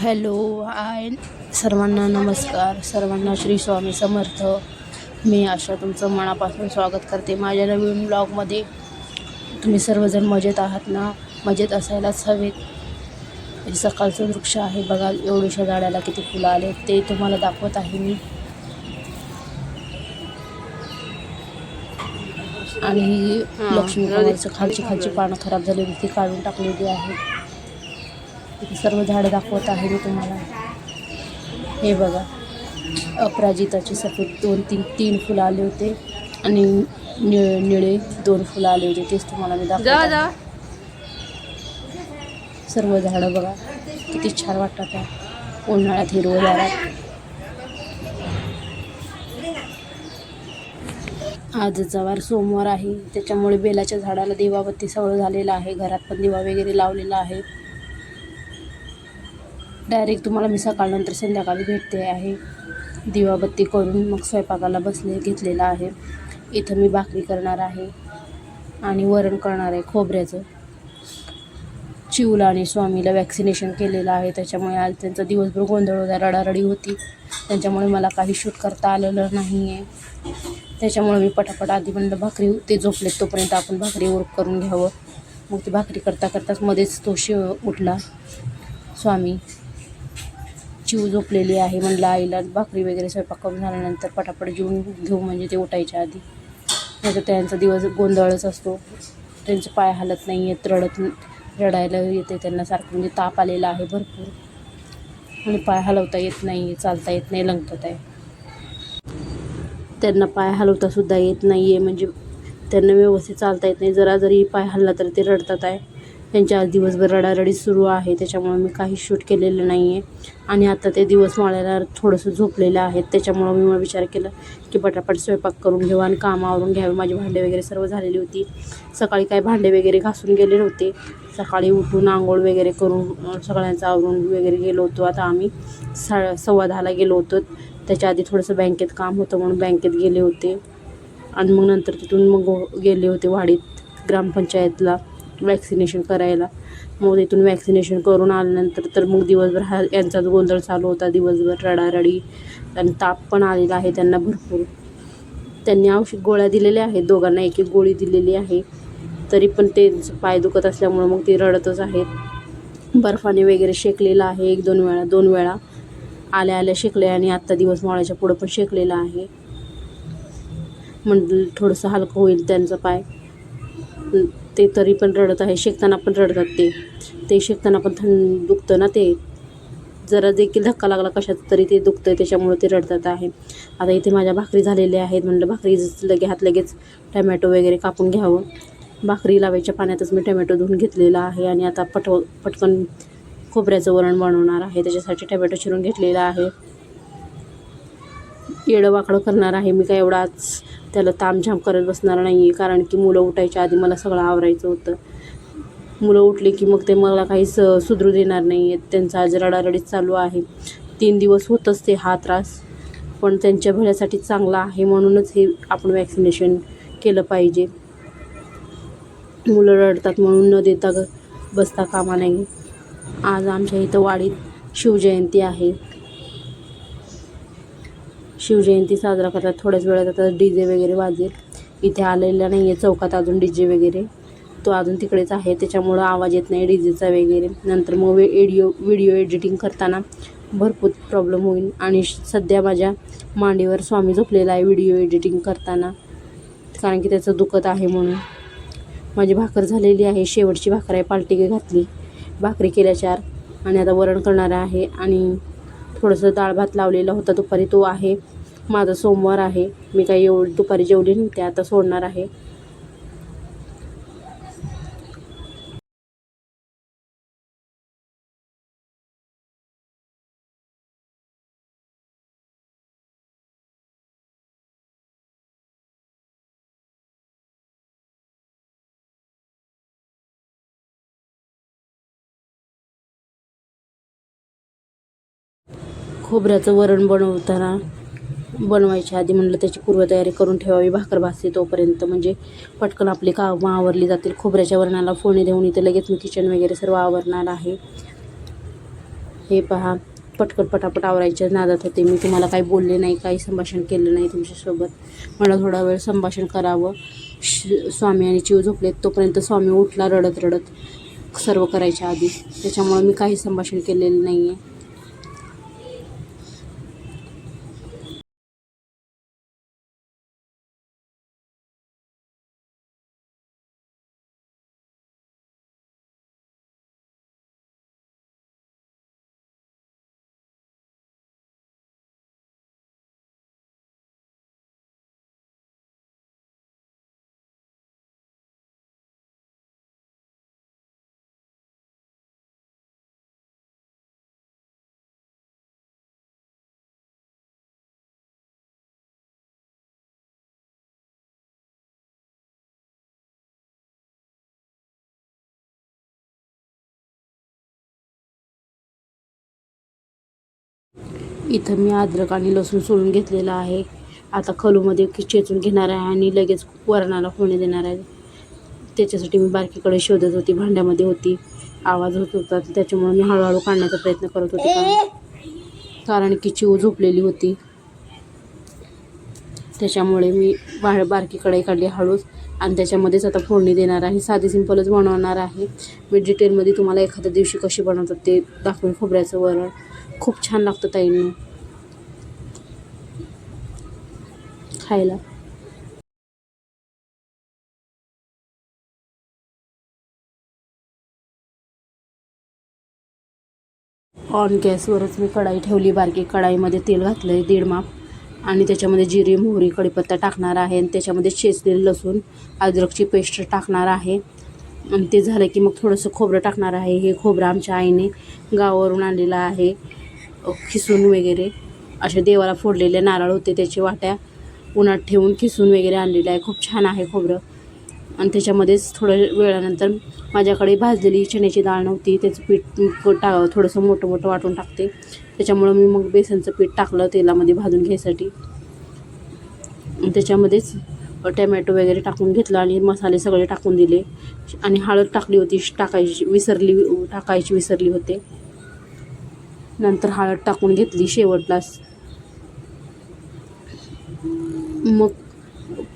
Hello hi. सर्वांना नमस्कार. सर्वांना श्री स्वामी समर्थ. मी आशा तुमचं मनापासून स्वागत करते. माझ्या नवीन ब्लॉगमध्ये तुम्ही सर्वजण मजेत आहात ना? मजेत असायलाच हवेत. हे सकाळचं वृक्ष आहे बघा एवढ्याशा झाडाला किती फुलं आले ते तुम्हाला दाखवत आहे मी. आणि ही लक्ष्मी खालची खालची पानं खराब झालेली ती काढून टाकलेली आहे. सर्व झाडं दाखवत आहे मी तुम्हाला. हे बघा. अपराजिताचे सफेद दोन तीन तीन फुलं आले होते आणि निळे निळे दोन फुलं आले होते. तेच तुम्हाला मी दाखवत आहे. सर्व झाडं बघा. किती छान वाटतात उन्हाळ्यात हिरवं झाडात. आज जवार सोमवार आहे. त्याच्यामुळे बेलाच्या झाडाला दिवाबत्ती सगळं झालेलं आहे. घरात पण दिवा वगैरे लावलेला आहे. डायरेक्ट तुम्हाला मी सकाळनंतर संध्याकाळी भेटते आहे. दिवाबत्ती करून मग स्वयंपाकाला बसले घेतलेला आहे. इथं मी भाकरी करणार आहे आणि वरण करणार आहे खोबऱ्याचं. चिवला आणि स्वामीला वॅक्सिनेशन केलेलं आहे. त्याच्यामुळे आज त्यांचा दिवसभर गोंधळ होता रडारडी होती. त्यांच्यामुळे मला काही शूट करता आलेलं नाही आहे त्याच्यामुळे मी पटापट आधी म्हणलं भाकरी ते झोपलेत तोपर्यंत आपण भाकरी वर्क करून घ्यावं. मग ती भाकरी करता करताच मध्येच तो शिव उठला. स्वामी चिव झोपलेली आहे म्हणलं आईला भाकरी वगैरे स्वयंपाक करून झाल्यानंतर पटापट जेवून घेऊ म्हणजे ते उठायच्या आधी. नाही तर त्यांचा दिवस गोंधळच असतो. त्यांचे पाय हलत नाही आहेत रडत रडायला येते त्यांना सारखं. म्हणजे ताप आलेला आहे भरपूर. आणि पाय हलवता येत नाही चालता येत नाही लंगतात आहे. त्यांना पाय हलवतासुद्धा येत नाही आहे म्हणजे त्यांना व्यवस्थित चालता येत नाही. जरा जरी पाय हलला तर ते रडतात आहे. त्यांच्या आज दिवसभर रडारडी सुरू आहे त्याच्यामुळं मी काही शूट केलेलं नाही आहे आणि आता ते दिवस माळ्याला थोडंसं झोपलेलं आहेत त्याच्यामुळं मी मग विचार केला की पटापट स्वयंपाक करून घेऊ आणि कामं आवरून घ्यावे. माझी भांडे वगैरे सर्व झालेली होती. सकाळी काय भांडे वगैरे घासून गेले नव्हते. सकाळी उठून आंघोळ वगैरे करून सगळ्यांचा सगळ्यांचं आवरून वगैरे गेलो होतो. आता आम्ही सा सव्वा दहाला गेलो होतो. त्याच्या आधी थोडंसं बँकेत काम होतं म्हणून बँकेत गेले होते. आणि मग नंतर तिथून मग गेले होते वाडीत ग्रामपंचायतला. वॅक्सिनेशन करायला. मग तिथून वॅक्सिनेशन करून आल्यानंतर तर मग दिवसभर हा यांचाच गोंधळ चालू होता. दिवसभर रडारडी आणि ताप पण आलेला आहे त्यांना भरपूर. त्यांनी औषध गोळ्या दिलेल्या आहेत. दोघांना एक एक गोळी दिलेली आहे. तरी पण ते पाय दुखत असल्यामुळं मग ते रडतच आहेत. बर्फाने वगैरे शेकलेलं आहे. एक दोन वेळा दोन वेळा आल्या आल्या शेकले आणि आत्ता दिवस माळ्याच्या पुढं पण शेकलेलं आहे. म्हटलं थोडंसं हलकं होईल त्यांचा पाय. ते तरी पण रडत आहे शेकताना पण रडतात ते. ते शेकताना पण थंड दुखतं ना ते. जरा देखील धक्का लागला कशात तरी ते दुखतं आहे त्याच्यामुळे ते रडतात आहे. आता इथे माझ्या भाकरी झालेल्या आहेत म्हणलं भाकरी लगे हात लगेच टमॅटो वगैरे कापून घ्यावं. भाकरी लावायच्या पाण्यातच मी टमॅटो धुवून घेतलेला आहे आणि आता पटव पटकन खोबऱ्याचं वरण बनवणार आहे. त्याच्यासाठी टमॅटो चिरून घेतलेला आहे. येडं वाकडं करणार आहे. मी काय एवढाच त्याला तामझाम करत बसणार नाही आहे कारण की मुलं उठायच्या आधी मला सगळं आवरायचं होतं. मुलं उठले की मग ते मला काही स सुधरू देणार नाही आहेत त्यांचा आज रडारडीच चालू आहे. तीन दिवस होतच ते हा त्रास. पण त्यांच्या भल्यासाठी चांगला आहे म्हणूनच हे आपण वॅक्सिनेशन केलं पाहिजे. मुलं रडतात म्हणून न देता ग बसता कामा नाही. आज आमच्या इथं वाडीत शिवजयंती आहे. शिवजयंती साजरा करतात. थोड्याच वेळात आता डी जे वगैरे वाजेल. इथे आलेला नाही आहे चौकात अजून डी जे वगैरे. तो अजून तिकडेच आहे. त्याच्यामुळं आवाज येत नाही डी जेचा वगैरे. नंतर मग वे एडिओ व्हिडिओ एडिटिंग करताना भरपूर प्रॉब्लेम होईल. आणि सध्या माझ्या मांडीवर स्वामी झोपलेला आहे व्हिडिओ एडिटिंग करताना. कारण की त्याचं दुखत आहे म्हणून. माझी भाकर झालेली आहे. शेवटची भाकर आहे. पालटी घातली. भाकरी केल्या चार. आणि आता वरण करणार आहे. आणि थोडंसं डाळ भात लावलेला होता दुपारी. तो आहे. माझा सोमवार आहे. मी काही एवढी दुपारी जेवली नव्हते आता सोडणार आहे. खोबऱ्याचं वरण बनवताना बनवायच्या आधी म्हणलं त्याची पूर्वतयारी करून ठेवावी. भाकर भासते तोपर्यंत. म्हणजे पटकन आपली कामं आवरली जातील. खोबऱ्याच्या वरणाला फोडणी देऊन इथे लगेच मी किचन वगैरे सर्व आवरणार आहे. हे पहा. पटकन पटापट आवरायच्या नादात होते मी. तुम्हाला काही बोलले नाही काही संभाषण केलं नाही तुमच्यासोबत. मला थोडा वेळ संभाषण करावं. श स्वामी आणि चिव झोपलेत. तोपर्यंत स्वामी उठला रडत रडत सर्व करायच्या आधी. त्याच्यामुळं मी काही संभाषण केलेलं नाही आहे इथं मी अद्रक आणि लसूण सोलून घेतलेलं आहे. आता खलूमध्ये की चेचून घेणार आहे आणि लगेच वरणाला फोडणी देणार आहे. त्याच्यासाठी मी बारकीकडे शोधत होती भांड्यामध्ये होती आवाज होत होता. त्याच्यामुळे मी हळूहळू काढण्याचा प्रयत्न करत होते. कारण कारण की चिव झोपलेली होती. त्याच्यामुळे मी बा बारकी कढाई काढली हळूच. आणि त्याच्यामध्येच आता फोडणी देणार आहे. साधी सिंपलच बनवणार आहे. मी डिटेलमध्ये तुम्हाला एखाद्या दिवशी कशी बनवतात ते दाखवेन खोबऱ्याचं वरण. खूप छान लागतं ताईंना. खायला. ऑन गॅसवरच मी कढाई ठेवली बारकी कढाईमध्ये तेल घातलं आहे दीड माप. आणि त्याच्यामध्ये जिरे मोहरी कढीपत्ता टाकणार आहे. आणि त्याच्यामध्ये शेचलेलं लसूण अद्रकची पेस्ट टाकणार आहे. आणि ते झालं की मग थोडंसं खोबरं टाकणार आहे. हे खोबरं आमच्या आईने गावावरून आणलेलं आहे. खिसून वगैरे असे देवाला फोडलेले नारळ होते त्याची वाट्या उन्हात ठेवून खिसून वगैरे आणलेलं आहे. खूप छान आहे खोबरं. आणि त्याच्यामध्येच थोड्या वेळानंतर माझ्याकडे भाजलेली चण्याची डाळ नव्हती त्याचं पीठ टा थोडंसं मोठं मोठं वाटून टाकते. त्याच्यामुळं मी मग बेसनचं पीठ टाकलं तेलामध्ये भाजून घ्यायसाठी. त्याच्यामध्येच टमॅटो वगैरे टाकून घेतलं आणि मसाले सगळे टाकून दिले. आणि हळद टाकली होती टाकायची विसरली टाकायची विसरली होते. नंतर हळद टाकून घेतली शेवटलाच मग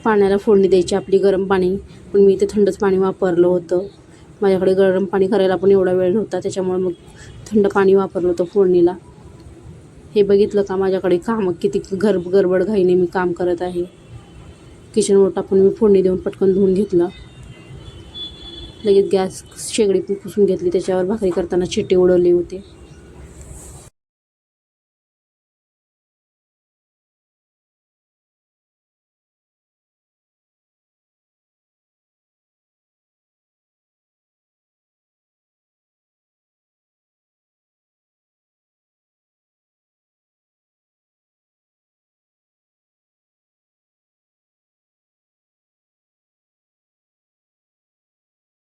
पाण्याला फोडणी द्यायची आपली गरम पाणी. पण मी इथे थंडच पाणी वापरलं होतं. माझ्याकडे गरम पाणी करायला पण एवढा वेळ नव्हता त्याच्यामुळे मग थंड पाणी वापरलं होतं फोडणीला. हे बघितलं का माझ्याकडे काम किती गरब गडबड घाईने मी काम करत आहे. किचन ओटा पण मी फोडणी देऊन पटकन धुवून घेतला. लगेच गॅस शेगडी पुसून घेतली त्याच्यावर भाकरी करताना चिट्टे उडवले होते.